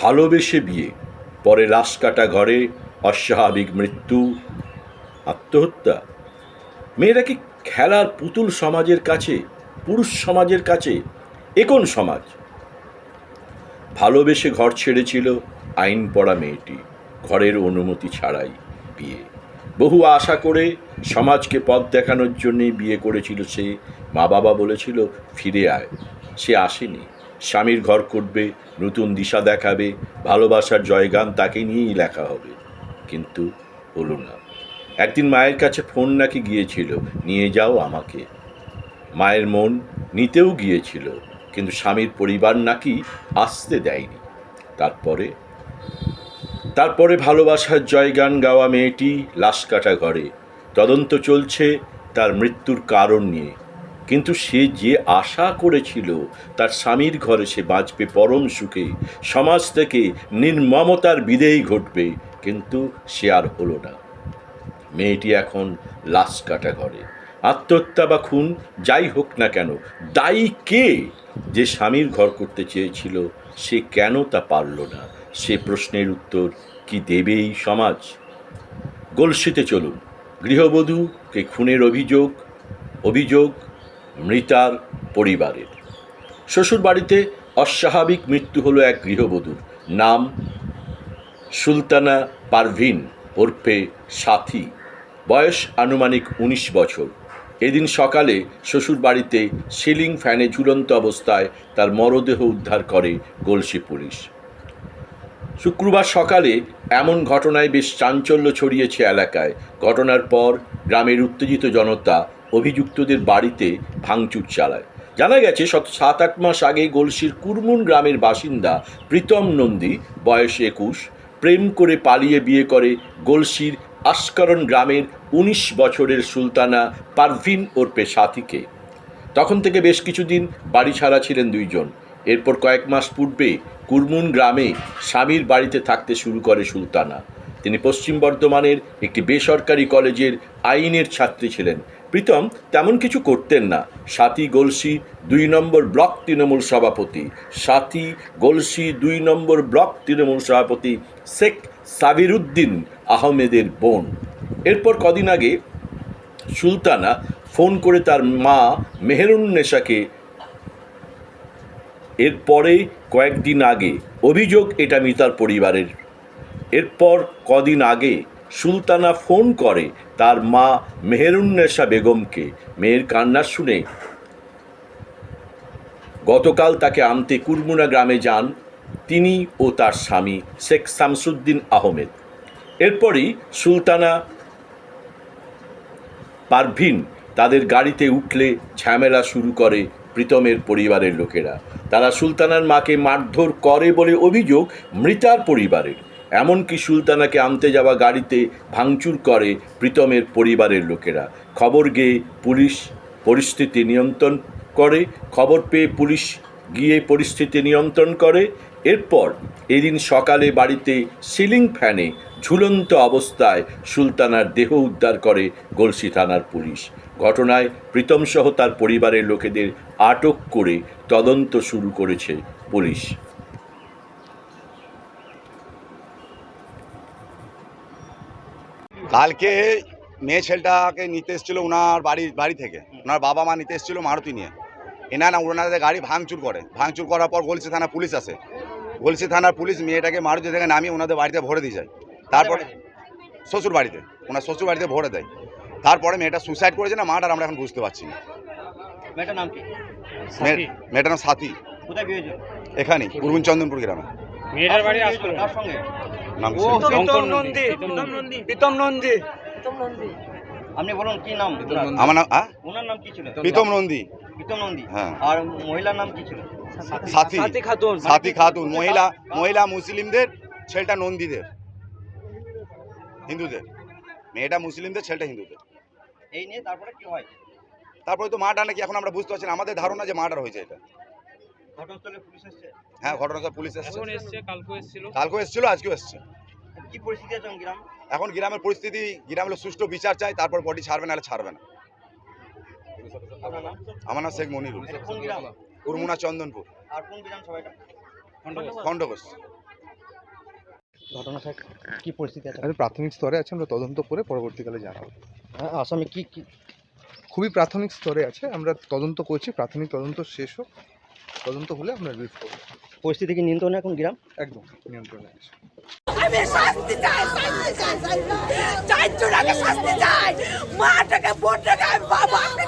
ভালোবেসে বিয়ে। পরে লাশ কাটা ঘরে অস্বাভাবিক মৃত্যু, আত্মহত্যা। মেয়েরা কি খেলার পুতুল সমাজের কাছে, পুরুষ সমাজের কাছে একন সমাজ? ভালোবেসে ঘর ছেড়েছিল আইন পড়া মেয়েটি, ঘরের অনুমতি ছাড়াই বিয়ে। বহু আশা করে সমাজকে পথ দেখানোর জন্যে বিয়ে করেছিল সে। মা বাবা বলেছিল, ফিরে আয়। সে আসেনি। স্বামীর ঘর করবে, নতুন দিশা দেখাবে, ভালোবাসার জয়গান তাকে নিয়েই লেখা হবে। কিন্তু হলো না। একদিন মায়ের কাছে ফোন নাকি গিয়েছিল, নিয়ে যাও আমাকে। মায়ের মন নিতেও গিয়েছিল, কিন্তু স্বামীর পরিবার নাকি আসতে দেয়নি। তারপরে তারপরে ভালোবাসার জয়গান গাওয়া মেয়েটি লাশ কাটা ঘরে। তদন্ত চলছে তার মৃত্যুর কারণ নিয়ে। কিন্তু সে যে আশা করেছিল, তার স্বামীর ঘরে সে বাঁচবে পরম সুখে, সমাজ থেকে নির্মমতার বিদেয়ী ঘটবে, কিন্তু সে আর হলো না। মেয়েটি এখন লাশ কাটা ঘরে। আত্মহত্যা বা খুন, যাই হোক না কেন, দায়ী কে যে স্বামীর ঘর করতে চেয়েছিল, সে কেন তা পারল না? সে প্রশ্নের উত্তর কি দেবে এই সমাজ? গলসিতে চলুন। গৃহবধূকে খুনের অভিযোগ অভিযোগ মৃতার পরিবারের। শ্বশুর বাড়িতে অস্বাভাবিক মৃত্যু হলো এক গৃহবধূর নাম সুলতানা পারভিন ওরফে সাথী। বয়স আনুমানিক উনিশ বছর। এদিন সকালে শ্বশুর বাড়িতে সিলিং ফ্যানে ঝুলন্ত অবস্থায় তার মরদেহ উদ্ধার করে গলসি পুলিশ। শুক্রবার সকালে এমন ঘটনায় বেশ চাঞ্চল্য ছড়িয়েছে এলাকায়। ঘটনার পর গ্রামের উত্তেজিত জনতা অভিযুক্তদের বাড়িতে ভাঙচুর চালায়। জানা গেছে সাত আট মাস আগে গলসির কুরমুন গ্রামের বাসিন্দা প্রীতম নন্দী, বয়স একুশ, প্রেম করে পালিয়ে বিয়ে করে গলসির আস্করণ গ্রামের উনিশ বছরের সুলতানা পারভিন ওরপে সাথীকে তখন থেকে বেশ কিছুদিন বাড়ি ছাড়া ছিলেন দুইজন। এরপর কয়েক মাস পূর্বে কুরমুন গ্রামে স্বামীর বাড়িতে থাকতে শুরু করে সুলতানা। তিনি পশ্চিম বর্ধমানের একটি বেসরকারি কলেজের আইনের ছাত্রী ছিলেন। প্রীতম তেমন কিছু করতেন না। সাথী গলসি দুই নম্বর ব্লক তৃণমূল সভাপতি। সাথী গলসি দুই নম্বর ব্লক তৃণমূল সভাপতি শেখ সাবিরুদ্দিন আহমেদের বোন। এরপর কদিন আগে সুলতানা ফোন করে তার মা মেহেরুন্নেসাকে এরপরে কয়েকদিন আগে অভিযোগ এটা মিতার পরিবারের। এরপর কদিন আগে সুলতানা ফোন করে তার মা মেহেরুন্নেসা বেগমকে। মেয়ের কান্না শুনে গতকাল তাকে আনতে কুরমুনা গ্রামে যান তিনি ও তার স্বামী শেখ শামসুদ্দিন আহমেদ। এরপরই সুলতানা পারভিন তাদের গাড়িতে উঠলে ঝামেলা শুরু করে প্রীতমের পরিবারের লোকেরা। তারা সুলতানার মাকে মারধর করে বলে অভিযোগ মৃতার পরিবারের। এমনকি সুলতানাকে আনতে যাওয়া গাড়িতে ভাঙচুর করে প্রীতমের পরিবারের লোকেরা। খবর গিয়ে পুলিশ পরিস্থিতি নিয়ন্ত্রণ করে, খবর পেয়ে পুলিশ গিয়ে পরিস্থিতি নিয়ন্ত্রণ করে। এরপর এদিন সকালে বাড়িতে সিলিং ফ্যানে ঝুলন্ত অবস্থায় সুলতানার দেহ উদ্ধার করে গলসি থানার পুলিশ। ঘটনায় প্রীতমসহ তার পরিবারের লোকেদের আটক করে তদন্ত শুরু করেছে পুলিশ। কালকে মেয়ে ছেলেটাকে নিতে এসেছিল ওনার বাড়ি বাড়ি থেকে। ওনার বাবা মা নিতে এসেছিল মারুতি নিয়ে। এনা না ওনাদের গাড়ি ভাঙচুর করে। ভাঙচুর করার পর গলসি থানা পুলিশ আসে। গলসি থানার পুলিশ মেয়েটাকে মারুতি থেকে নামিয়ে ওনাদের বাড়িতে ভরে দিয়ে যায়। তারপরে শ্বশুর বাড়িতে। ওনার শ্বশুর বাড়িতে ভরে দেয়। তারপরে মেয়েটা সুইসাইড করেছে না মাটার আমরা এখন বুঝতে পারছি না। মেয়েটার নাম কি? মেয়েটার নাম সাথী। কোথায় বিয়ে এখানেই পূর্বন চন্দনপুর গ্রামে। মেয়েটার বাড়ি আসলো? কার সঙ্গে নাম ও? শঙ্কর নন্দী। প্রীতম নন্দী। আপনি বলুন কি নাম আমার নাম ওনার নাম কি ছিল? প্রীতম নন্দী। প্রীতম নন্দী। হ্যাঁ। আর মহিলার নাম কি ছিল? সাথী। সাথী। খাতুন। সাথী খাতুন। মহিলা মহিলা মুসলিমদের ছেলেটা নন্দীদের। হিন্দুদের। মেয়েটা মুসলিমদের ছেলেটা হিন্দুদের। এই নিয়ে তারপরে কি হয়? তারপরে তো মার্ডার নাকি এখন আমরা বুঝতে পারছি না। আমাদের ধারণা যে মার্ডার হয়েছে এটা। ঘটনাস্থলে পুলিশ এসছে? হ্যাঁ ঘটনাটা পুলিশ এসছে। এখন এসছে কালকে এসেছিল। কালকেও এসেছিল আজকেও এসছে। কি পরিস্থিতি আছে গ্রাম? এখন গ্রামের পরিস্থিতি গ্রামের সুষ্ঠু বিচার চাই তারপর বডি ছাড়বে নাহলে ছাড়বে না। আমার নাম শেখ মনিরুল। গ্রাম? উরমুনা চন্দনপুর। আর কোন এটা? খণ্ডঘোষ। ঘটনা স্যার কি পরিস্থিতি আছে? আমি প্রাথমিক স্তরে আছে আমরা তদন্ত করে পরবর্তীকালে জানাব। হ্যাঁ, আসামি কি কি? খুবই প্রাথমিক স্তরে আছে আমরা তদন্ত করছি প্রাথমিক তদন্ত শেষ হোক। তদন্ত হলে আমরা রিলিজ করব। পরিস্থিতি কি নিয়ন্ত্রণে এখন গ্রাম? একদম নিয়ন্ত্রণে আছে। আমি শাস্তি চাই শাস্তি চাই চাই। শাস্তি চাই মাটাকে বোনটাকে বাবাকে